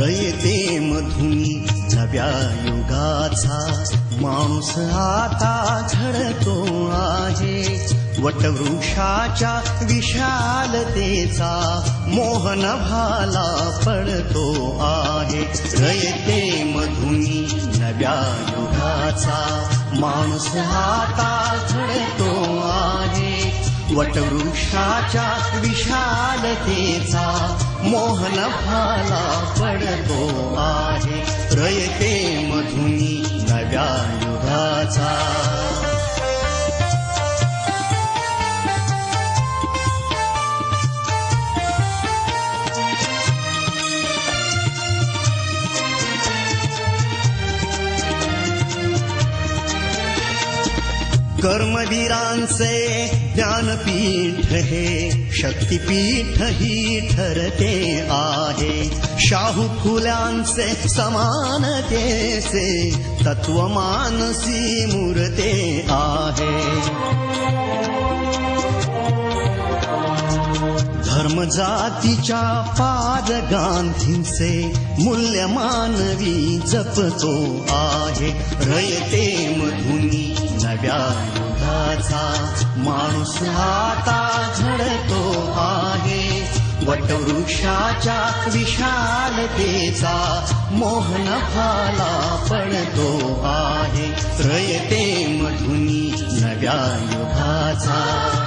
रयते मधुनी नव्या युगाचा। माणूस आता घडतो आहे। वटवृक्षाच्या विशालतेचा मोहन भाला पडतो आहे। रयते मधुनी नव्या युगाचा। माणूस आता आहे वटवृक्षाच्या विशालतेचा मोहन भाला पडतो आहे रयते कर्मवीरांचे ज्ञानपीठ हे शक्तिपीठ ही ठरते आहे. शाहू फुल्यांचे समानतेचे तत्वमानसी मूर्ते आहे. धर्म जातीच्या पाद गांधींचे मूल्य मानवी जपतो आहे. मधुनी युगाचा माणूस आता घडतो आहे. वटवृक्षाच्या विशालतेचा मोहन भाला पडतो आहे. रयते मधुनी नव्या युगाचा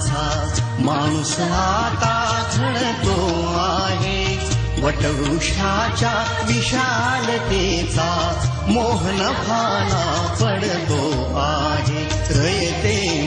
युगाचा माणूस आता घडतो आहे. वटवृक्षाच्या विशालतेचा मोहन भाला पडतो आहे. रयते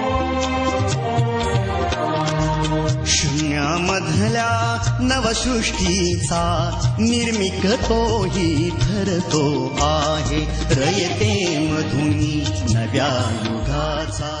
नवसृष्टीचा निर्मिक तोही ठरतो आहे रयते मधुनी नव्या युगाचा